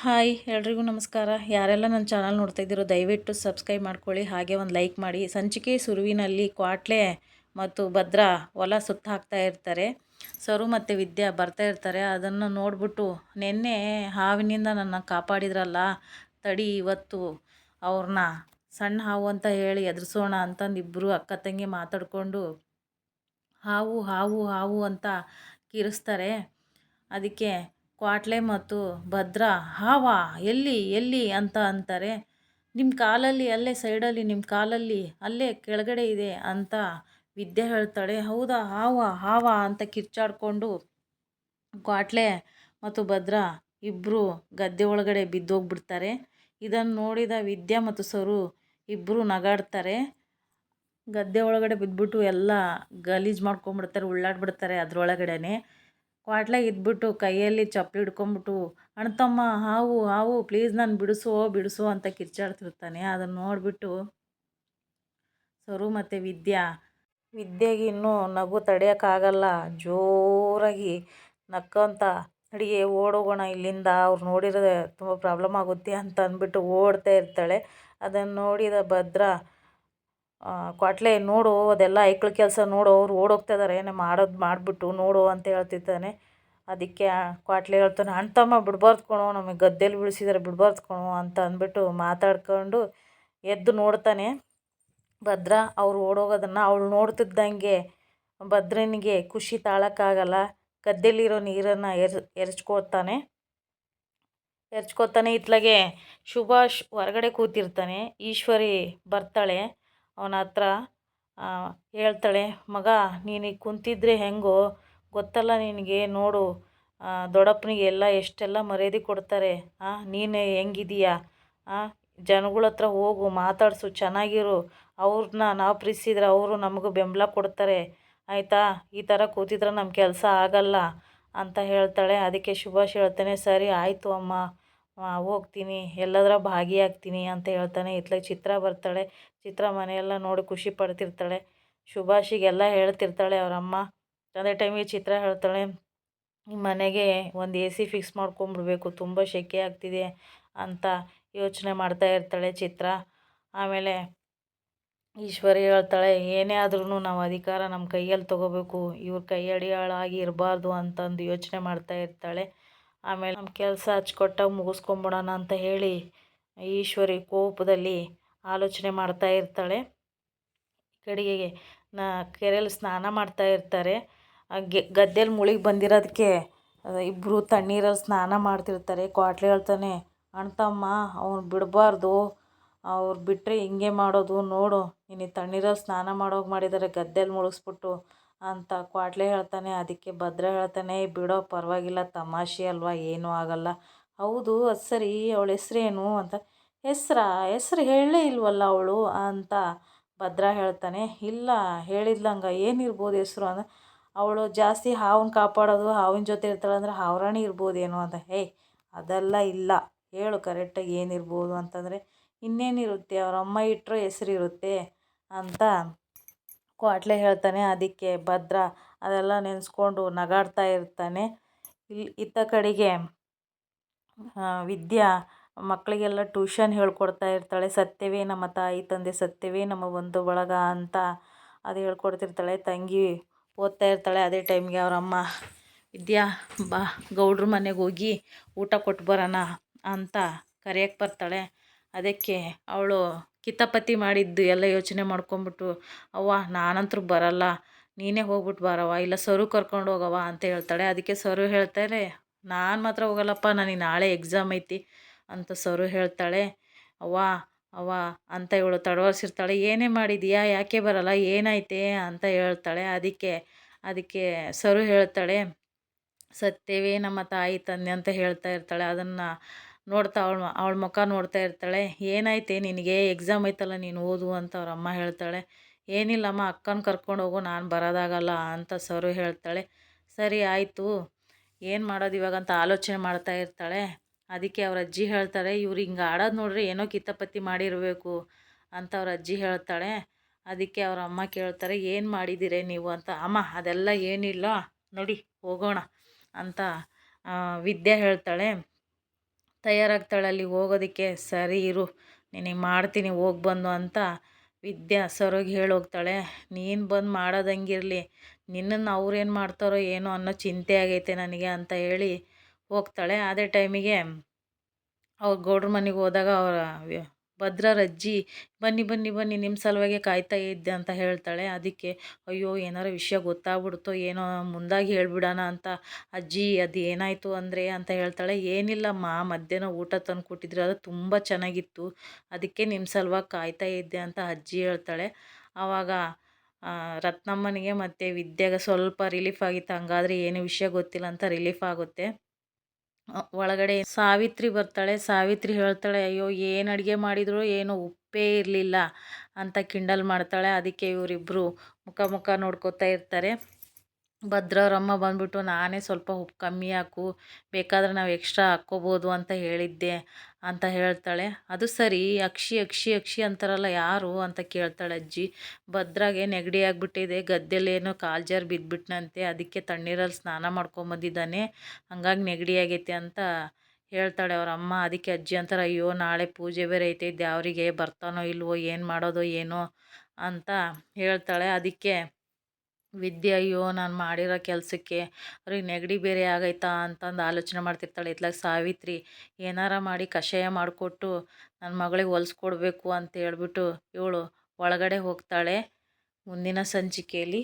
Hi, ಎಲ್ರಿಗೂ ನಮಸ್ಕಾರ. ಯಾರೆಲ್ಲ ನನ್ನ ಚಾನಲ್ ನೋಡ್ತಾ ಇದ್ದೀರೋ ದಯವಿಟ್ಟು ಸಬ್ಸ್ಕ್ರೈಬ್ ಮಾಡ್ಕೊಳ್ಳಿ. ಹಾಗೆ ಒಂದು ಲೈಕ್ ಮಾಡಿ. ಸಂಚಿಕೆ ಸುರುವಿನಲ್ಲಿ ಕ್ವಾಟ್ಲೆ ಮತ್ತು ಭದ್ರಾ ಹೊಲ ಸುತ್ತ ಹಾಕ್ತಾ ಇರ್ತಾರೆ. ಸರು ಮತ್ತು ವಿದ್ಯಾ ಬರ್ತಾ ಇರ್ತಾರೆ. ಅದನ್ನು ನೋಡಿಬಿಟ್ಟು ನಿನ್ನೆ ಹಾವಿನಿಂದ ನನ್ನ ಕಾಪಾಡಿದ್ರಲ್ಲ, ತಡಿ ಇವತ್ತು ಅವ್ರನ್ನ ಸಣ್ಣ ಹಾವು ಅಂತ ಹೇಳಿ ಎದುರಿಸೋಣ ಅಂತಂದು ಇಬ್ಬರು ಅಕ್ಕ ತಂಗಿ ಮಾತಾಡಿಕೊಂಡು ಹಾವು ಹಾವು ಹಾವು ಅಂತ ಕಿರಿಸ್ತಾರೆ. ಅದಕ್ಕೆ ಕ್ವಾಟ್ಲೆ ಮತ್ತು ಭದ್ರಾ, ಹಾವಾ, ಎಲ್ಲಿ ಎಲ್ಲಿ ಅಂತ ಅಂತಾರೆ. ನಿಮ್ಮ ಕಾಲಲ್ಲಿ ಅಲ್ಲೇ ಸೈಡಲ್ಲಿ ನಿಮ್ಮ ಕಾಲಲ್ಲಿ ಅಲ್ಲೇ ಕೆಳಗಡೆ ಇದೆ ಅಂತ ವಿದ್ಯೆ ಹೇಳ್ತಾಳೆ. ಹೌದಾ? ಹಾವಾ ಹಾವಾ ಅಂತ ಕಿರ್ಚಾಡಿಕೊಂಡು ಕ್ವಾಟ್ಲೆ ಮತ್ತು ಭದ್ರಾ ಇಬ್ಬರು ಗದ್ದೆ ಒಳಗಡೆ ಬಿದ್ದೋಗ್ಬಿಡ್ತಾರೆ. ಇದನ್ನು ನೋಡಿದ ವಿದ್ಯಾ ಮತ್ತು ಸರು ಇಬ್ಬರು ನಗಾಡ್ತಾರೆ. ಗದ್ದೆ ಒಳಗಡೆ ಬಿದ್ದುಬಿಟ್ಟು ಎಲ್ಲ ಗಲೀಜು ಮಾಡ್ಕೊಂಬಿಡ್ತಾರೆ, ಉಳ್ಳಾಡ್ಬಿಡ್ತಾರೆ ಅದರೊಳಗಡೆನೆ. ಕ್ವಾಟ್ಲೆ ಇದ್ಬಿಟ್ಟು ಕೈಯಲ್ಲಿ ಚಪ್ಪಲಿ ಹಿಡ್ಕೊಂಬಿಟ್ಟು ಅಣ್ತಮ್ಮ ಹಾವು ಹಾವು ಪ್ಲೀಸ್ ನಾನು ಬಿಡಿಸು ಬಿಡಿಸು ಅಂತ ಕಿರ್ಚಾಡ್ತಿರ್ತಾನೆ. ಅದನ್ನು ನೋಡಿಬಿಟ್ಟು ಸರು ಮತ್ತು ವಿದ್ಯಾ, ವಿದ್ಯೆಗೆ ಇನ್ನೂ ನಗು ತಡೆಯೋಕ್ಕಾಗಲ್ಲ ಜೋರಾಗಿ ನಕ್ಕಂತ, ಅಡಿಗೆ ಓಡೋಗೋಣ ಇಲ್ಲಿಂದ, ಅವ್ರು ನೋಡಿರೋದೆ ತುಂಬ ಪ್ರಾಬ್ಲಮ್ ಆಗುತ್ತೆ ಅಂತ ಅಂದ್ಬಿಟ್ಟು ಓಡ್ತಾ ಇರ್ತಾಳೆ. ಅದನ್ನು ನೋಡಿದ ಭದ್ರ ಕ್ವಾಟ್ಲೆ ನೋಡು, ಅದೆಲ್ಲ ಐಕ್ಳ ಕೆಲಸ ನೋಡು, ಅವ್ರು ಓಡೋಗ್ತಾ ಇದ್ದಾರೆ ಮಾಡೋದು ಮಾಡಿಬಿಟ್ಟು ನೋಡು ಅಂತ ಹೇಳ್ತಿದ್ದಾನೆ. ಅದಕ್ಕೆ ಕ್ವಾಟ್ಲೆ ಹೇಳ್ತಾನೆ ಅಣ್ತಮ್ಮ ಬಿಡ್ಬಾರ್ದು ಕಣೋ, ನಮಗೆ ಗದ್ದೆಲಿ ಬೀಳಿಸಿದಾರೆ, ಬಿಡ್ಬಾರ್ದು ಕಣೋ ಅಂತ ಅಂದ್ಬಿಟ್ಟು ಮಾತಾಡ್ಕೊಂಡು ಎದ್ದು ನೋಡ್ತಾನೆ. ಭದ್ರ, ಅವ್ರು ಓಡೋಗೋದನ್ನು ಅವಳು ನೋಡ್ತಿದ್ದಂಗೆ ಭದ್ರನಿಗೆ ಖುಷಿ ತಾಳೋಕ್ಕಾಗಲ್ಲ, ಗದ್ದೆಲಿರೋ ನೀರನ್ನು ಎರ್, ಎರಚ್ಕೋತಾನೆ. ಎರಚ್ಕೋತಾನೆ, ಇತ್ಲಾಗೆ ಸುಭಾಷ್ ಹೊರಗಡೆ ಕೂತಿರ್ತಾನೆ, ಈಶ್ವರಿ ಬರ್ತಾಳೆ. ಅವನ ಹತ್ರ ಹೇಳ್ತಾಳೆ, ಮಗ ನೀನು ಕುಂತಿದ್ರೆ ಹೆಂಗೋ? ಗೊತ್ತಲ್ಲ ನಿನಗೆ, ನೋಡು ದೊಡ್ಡಪ್ಪನಿಗೆ ಎಲ್ಲ ಎಷ್ಟೆಲ್ಲ ಮರ್ಯಾದೆ ಕೊಡ್ತಾರೆ ನೀನು ಹೆಂಗಿದೀಯ? ಜನಗಳ ಹತ್ರ ಹೋಗು, ಮಾತಾಡಿಸು, ಚೆನ್ನಾಗಿರು, ಅವ್ರನ್ನ ನಾವು ಪ್ರೀತಿಸಿದ್ರೆ ಅವರು ನಮಗೂ ಬೆಂಬಲ ಕೊಡ್ತಾರೆ, ಆಯಿತಾ? ಈ ಥರ ಕೂತಿದ್ರೆ ನಮ್ಮ ಕೆಲಸ ಆಗಲ್ಲ, ಅಂತ ಹೇಳ್ತಾಳೆ. ಅದಕ್ಕೆ ಸುಭಾಷ್ ಹೇಳ್ತಾನೆ, ಸರಿ, ಆಯಿತು ಅಮ್ಮ. ಹೋಗ್ತೀನಿ. ಎಲ್ಲದರ ಭಾಗಿಯಾಗ್ತೀನಿ ಅಂತ ಹೇಳ್ತಾನೆ. ಇತ್ಲಾಗ ಚಿತ್ರ ಬರ್ತಾಳೆ. ಚಿತ್ರ ಮನೆಯೆಲ್ಲ ನೋಡಿ ಖುಷಿ ಪಡ್ತಿರ್ತಾಳೆ. ಶುಭಾಷಿಗೆಲ್ಲ ಹೇಳ್ತಿರ್ತಾಳೆ ಅವರಮ್ಮ. ತಂದೆ ಟೈಮಿಗೆ ಚಿತ್ರ ಹೇಳ್ತಾಳೆ. ನಿಮ್ಮ ಮನೆಗೆ ಒಂದು ಎ ಸಿ ಫಿಕ್ಸ್ ಮಾಡ್ಕೊಂಬಿಡ್ಬೇಕು. ತುಂಬ ಸೆಕೆ ಆಗ್ತಿದೆ ಅಂತ ಯೋಚನೆ ಮಾಡ್ತಾ ಇರ್ತಾಳೆ ಚಿತ್ರ. ಆಮೇಲೆ ಈಶ್ವರಿ ಹೇಳ್ತಾಳೆ, ಏನೇ ಆದ್ರೂ ನಾವು ಅಧಿಕಾರ ನಮ್ಮ ಕೈಯಲ್ಲಿ ತೊಗೋಬೇಕು. ಇವ್ರ ಕೈ ಅಡಿಯಾಳಾಗಿ ಇರಬಾರ್ದು ಅಂತಂದು ಯೋಚನೆ ಮಾಡ್ತಾ ಇರ್ತಾಳೆ. ಆಮೇಲೆ ನಮ್ಮ ಕೆಲಸ ಹಚ್ಕೊಟ್ಟಾಗ ಮುಗಿಸ್ಕೊಂಬಿಡೋಣ ಅಂತ ಹೇಳಿ ಈಶ್ವರಿ ಕೋಪದಲ್ಲಿ ಆಲೋಚನೆ ಮಾಡ್ತಾ ಇರ್ತಾಳೆ. ಕಡೆಗೆ ನಾ ಕೆರೆಯಲ್ಲಿ ಸ್ನಾನ ಮಾಡ್ತಾ ಇರ್ತಾರೆ. ಗೆ ಗದ್ದೆಯಲ್ಲಿ ಮುಳುಗಿ ಬಂದಿರೋದಕ್ಕೆ ಇಬ್ಬರು ತಣ್ಣೀರಲ್ಲಿ ಸ್ನಾನ ಮಾಡ್ತಿರ್ತಾರೆ. ಕ್ವಾಟ್ಲಿ ಹೇಳ್ತಾನೆ ಅಣ್ತಮ್ಮ ಅವ್ನು ಬಿಡಬಾರ್ದು. ಅವ್ರು ಬಿಟ್ಟರೆ ಹಿಂಗೆ ಮಾಡೋದು ನೋಡು. ನೀನು ತಣ್ಣೀರಲ್ಲಿ ಸ್ನಾನ ಮಾಡೋಗಿ ಮಾಡಿದ್ದಾರೆ ಗದ್ದೆಯಲ್ಲಿ ಮುಳುಗಿಸ್ಬಿಟ್ಟು. ಅಂತ ಕ್ವಾಟ್ಲೆ ಹೇಳ್ತಾನೆ, ಅದಕ್ಕೆ ಭದ್ರ ಹೇಳ್ತಾನೆ, ಬಿಡೋ ಪರವಾಗಿಲ್ಲ, ತಮಾಷೆ ಅಲ್ವಾ, ಏನೂ ಆಗಲ್ಲ. ಹೌದು ಅದು ಸರಿ ಅವಳ ಹೆಸ್ರೇನು ಅಂತ. ಹೆಸ್ರಾ, ಹೆಸ್ರು ಹೇಳಲೇ ಇಲ್ವಲ್ಲ ಅವಳು ಅಂತ ಭದ್ರ ಹೇಳ್ತಾನೆ. ಇಲ್ಲ, ಹೇಳಿದ್ಲಂಗ ಏನಿರ್ಬೋದು ಹೆಸ್ರು ಅಂದ್ರೆ ಅವಳು ಜಾಸ್ತಿ ಹಾವನ್ನ ಕಾಪಾಡೋದು, ಹಾವಿನ ಜೊತೆ ಇರ್ತಾಳೆ ಅಂದರೆ ಹಾವ್ರಾಣಿ ಇರ್ಬೋದೇನೋ ಅಂತ. ಹೇ, ಅದೆಲ್ಲ ಇಲ್ಲ. ಹೇಳು ಕರೆಕ್ಟಾಗಿ ಏನಿರ್ಬೋದು ಅಂತಂದರೆ, ಇನ್ನೇನಿರುತ್ತೆ? ಅವ್ರ ಅಮ್ಮ ಇಟ್ಟರು ಹೆಸ್ರಿರುತ್ತೆ ಅಂತ. ಕ್ವಾಟ್ಲೆ ಹೇಳ್ತಾನೆ, ಅದಕ್ಕೆ ಭದ್ರ ಅದೆಲ್ಲ ನೆನೆಸ್ಕೊಂಡು ನಗಾಡ್ತಾ ಇರ್ತಾನೆ. ಇಲ್ಲಿ ಇತ್ತ ಕಡೆಗೆ ವಿದ್ಯಾ ಮಕ್ಕಳಿಗೆಲ್ಲ ಟ್ಯೂಷನ್ ಹೇಳ್ಕೊಡ್ತಾ ಇರ್ತಾಳೆ, ಸತ್ಯವೇ ನಮ್ಮ ತಾಯಿ ತಂದೆ, ಸತ್ಯವೇ ನಮ್ಮ ಬಂಧು ಬಳಗ ಅಂತ ಅದು ಹೇಳ್ಕೊಡ್ತಿರ್ತಾಳೆ. ತಂಗಿ ಓದ್ತಾ ಇರ್ತಾಳೆ ಅದೇ ಟೈಮ್ಗೆ ಅವರಮ್ಮ ವಿದ್ಯಾ, ಬಾ, ಗೌಡ್ರ ಮನೆಗೆ ಹೋಗಿ ಊಟ ಕೊಟ್ಟು ಬರೋಣ ಅಂತ ಕರೆಯಕ್ಕೆ ಬರ್ತಾಳೆ. ಅದಕ್ಕೆ ಅವಳು ಕಿತಾಪತಿ ಮಾಡಿದ್ದು ಎಲ್ಲ ಯೋಚನೆ ಮಾಡ್ಕೊಂಬಿಟ್ಟು, ಅವ್ವ ನಾನಂತೂ ಬರಲ್ಲ, ನೀನೇ ಹೋಗ್ಬಿಟ್ಟು ಬಾರವ್ವ, ಇಲ್ಲ ಸರು ಕರ್ಕೊಂಡು ಹೋಗವ್ವ ಅಂತ ಹೇಳ್ತಾಳೆ. ಅದಕ್ಕೆ ಸರು ಹೇಳ್ತಾರೆ, ನಾನು ಮಾತ್ರ ಹೋಗಲ್ಲಪ್ಪ, ನನಗೆ ನಾಳೆ ಎಕ್ಸಾಮ್ ಐತಿ ಅಂತ ಸರು ಹೇಳ್ತಾಳೆ. ಅವ್ವ ಅವ್ವ ಅಂತ ಇವಳು ತಡವರ್ಸಿರ್ತಾಳೆ. ಏನೇ ಮಾಡಿದೀಯಾ, ಯಾಕೆ ಬರಲ್ಲ ಏನೈತೆ ಅಂತ ಹೇಳ್ತಾಳೆ. ಅದಕ್ಕೆ ಅದಕ್ಕೆ ಸರು ಹೇಳ್ತಾಳೆ, ಸತ್ಯವೇ ನಮ್ಮ ತಾಯಿ ತಂದೆ ಅಂತ ಹೇಳ್ತಾ ಇರ್ತಾಳೆ. ಅದನ್ನು ನೋಡ್ತಾ ಅವಳ ಅವಳ ಮುಖ ನೋಡ್ತಾ ಇರ್ತಾಳೆ. ಏನಾಯ್ತೆ ನಿನಗೆ? ಎಕ್ಸಾಮ್ ಐತಲ್ಲ, ನೀನು ಓದು ಅಂತ ಅವ್ರ ಅಮ್ಮ ಹೇಳ್ತಾಳೆ. ಏನಿಲ್ಲಮ್ಮ, ಅಕ್ಕನ ಕರ್ಕೊಂಡು ಹೋಗು, ನಾನು ಬರೋದಾಗಲ್ಲ ಅಂತ ಸರು ಹೇಳ್ತಾಳೆ. ಸರಿ, ಆಯಿತು. ಏನು ಮಾಡೋದು ಇವಾಗ ಅಂತ ಆಲೋಚನೆ ಮಾಡ್ತಾ ಇರ್ತಾಳೆ. ಅದಕ್ಕೆ ಅವ್ರ ಅಜ್ಜಿ ಹೇಳ್ತಾರೆ, ಇವ್ರು ಹಿಂಗೆ ಆಡೋದು ನೋಡ್ರಿ, ಏನೋ ಕಿತ್ತಪತ್ತಿ ಮಾಡಿರಬೇಕು ಅಂತ ಅವ್ರ ಅಜ್ಜಿ ಹೇಳ್ತಾಳೆ. ಅದಕ್ಕೆ ಅವ್ರ ಅಮ್ಮ ಕೇಳ್ತಾರೆ, ಏನು ಮಾಡಿದ್ದೀರಿ ನೀವು? ಅಂತ. ಅಮ್ಮ, ಅದೆಲ್ಲ ಏನಿಲ್ಲ. ನೋಡಿ, ಹೋಗೋಣ ಅಂತ ವಿದ್ಯೆ ಹೇಳ್ತಾಳೆ. ತಯಾರಾಗ್ತಾಳೆ ಅಲ್ಲಿ ಹೋಗೋದಕ್ಕೆ, ಸರಿ ಇರು, ನಿನಗೆ ಮಾಡ್ತೀನಿ, ಹೋಗಿ ಬಂದು ಅಂತ ವಿದ್ಯಾ ಸರೋಗಿ ಹೇಳೋಗ್ತಾಳೆ. ನೀನು ಬಂದು ಮಾಡೋದಂಗಿರಲಿ, ನಿನ್ನನ್ನು ಅವ್ರೇನು ಮಾಡ್ತಾರೋ ಏನೋ ಅನ್ನೋ ಚಿಂತೆ ಆಗೈತೆ ನನಗೆ ಅಂತ ಹೇಳಿ ಹೋಗ್ತಾಳೆ. ಅದೇ ಟೈಮಿಗೆ ಅವ್ರು ಗೌಡ್ರ ಮನೆಗೆ ಹೋದಾಗ ಅವರ ಭದ್ರರ ಅಜ್ಜಿ ಬನ್ನಿ ಬನ್ನಿ ಬನ್ನಿ ನಿಮ್ಮ ಸಲುವಾಗೆ ಕಾಯ್ತಾ ಇದ್ದೆ ಅಂತ ಹೇಳ್ತಾಳೆ. ಅದಕ್ಕೆ, ಅಯ್ಯೋ, ಏನಾರು ವಿಷಯ ಗೊತ್ತಾಗ್ಬಿಡ್ತೋ ಏನೋ ಮುಂದಾಗಿ ಹೇಳ್ಬಿಡೋಣ ಅಂತ, ಅಜ್ಜಿ ಅದು ಏನಾಯಿತು ಅಂದರೆ ಅಂತ ಹೇಳ್ತಾಳೆ. ಏನಿಲ್ಲಮ್ಮ, ಮಧ್ಯಾಹ್ನ ಊಟ ತಂದು ಕೊಟ್ಟಿದ್ರು, ಅದು ತುಂಬ ಚೆನ್ನಾಗಿತ್ತು. ಅದಕ್ಕೆ ನಿಮ್ಮ ಸಲುವಾಗಿ ಕಾಯ್ತಾ ಇದ್ದೆ ಅಂತ ಅಜ್ಜಿ ಹೇಳ್ತಾಳೆ. ಆವಾಗ ರತ್ನಮ್ಮನಿಗೆ ಮತ್ತು ವಿದ್ಯೆಗೆ ಸ್ವಲ್ಪ ರಿಲೀಫ್ ಆಗಿತ್ತು. ಹಂಗಾದ್ರೆ ಏನು ವಿಷಯ ಗೊತ್ತಿಲ್ಲ ಅಂತ ರಿಲೀಫ್ ಆಗುತ್ತೆ. ಒಳಗಡೆ ಸಾವಿತ್ರಿ ಬರ್ತಾಳೆ, ಸಾವಿತ್ರಿ ಹೇಳ್ತಾಳೆ, ಅಯ್ಯೋ, ಏನು ಅಡುಗೆ ಮಾಡಿದ್ರು? ಏನು ಉಪ್ಪೇ ಇರಲಿಲ್ಲ ಅಂತ ಕಿಂಡಲ್ ಮಾಡ್ತಾಳೆ. ಅದಕ್ಕೆ ಇವರಿಬ್ಬರು ಮುಖ ಮುಖ ನೋಡ್ಕೋತಾ ಇರ್ತಾರೆ. ಭದ್ರವ್ರಮ್ಮ ಬಂದ್ಬಿಟ್ಟು, ನಾನೇ ಸ್ವಲ್ಪ ಉಪ್ಪು ಕಮ್ಮಿ ಹಾಕು, ಬೇಕಾದರೆ ನಾವು ಎಕ್ಸ್ಟ್ರಾ ಹಾಕ್ಕೋಬೋದು ಅಂತ ಹೇಳಿದ್ದೆ ಅಂತ ಹೇಳ್ತಾಳೆ. ಅದು ಸರಿ, ಅಕ್ಷಿ ಅಕ್ಷಿ ಅಕ್ಷಿ ಅಂತಾರಲ್ಲ ಯಾರು? ಅಂತ ಕೇಳ್ತಾಳೆ ಅಜ್ಜಿ. ಭದ್ರಾಗೆ ನೆಗಡಿ ಆಗಿಬಿಟ್ಟಿದೆ ಗದ್ದೆಲೇನೋ ಕಾಲು ಜಾರು ಬಿದ್ದುಬಿಟ್ನಂತೆ ಅದಕ್ಕೆ ತಣ್ಣೀರಲ್ಲಿ ಸ್ನಾನ ಮಾಡ್ಕೊಂಬಂದಿದ್ದಾನೆ ಹಂಗಾಗಿ ನೆಗಡಿ ಆಗೈತೆ ಅಂತ ಹೇಳ್ತಾಳೆ ಅವ್ರ ಅಮ್ಮ. ಅದಕ್ಕೆ ಅಜ್ಜಿ ಅಂತಾರೆ, ಅಯ್ಯೋ, ನಾಳೆ ಪೂಜೆ ಬೇರೆ ಐತೆ ದೇವರಿಗೆ ಬರ್ತಾನೋ ಇಲ್ವೋ, ಏನು ಮಾಡೋದೋ, ಏನೋ? ಅಂತ ಹೇಳ್ತಾಳೆ. ಅದಕ್ಕೆ ವಿದ್ಯೆ, ಅಯ್ಯೋ ನಾನು ಮಾಡಿರೋ ಕೆಲಸಕ್ಕೆ ಅವ್ರಿಗೆ ನೆಗಡಿ ಬೇರೆ ಆಗೈತಾ ಅಂತಂದು ಆಲೋಚನೆ ಮಾಡ್ತಿರ್ತಾಳೆ. ಇತ್ಲಾಗ ಸಾವಿತ್ರಿ, ಏನಾರ ಮಾಡಿ ಕಷಾಯ ಮಾಡಿಕೊಟ್ಟು ನನ್ನ ಮಗಳಿಗೆ ಹೊಲ್ಸ್ಕೊಡ್ಬೇಕು ಅಂತ ಹೇಳ್ಬಿಟ್ಟು ಇವಳು ಒಳಗಡೆ ಹೋಗ್ತಾಳೆ ಮುಂದಿನ ಸಂಚಿಕೆಯಲ್ಲಿ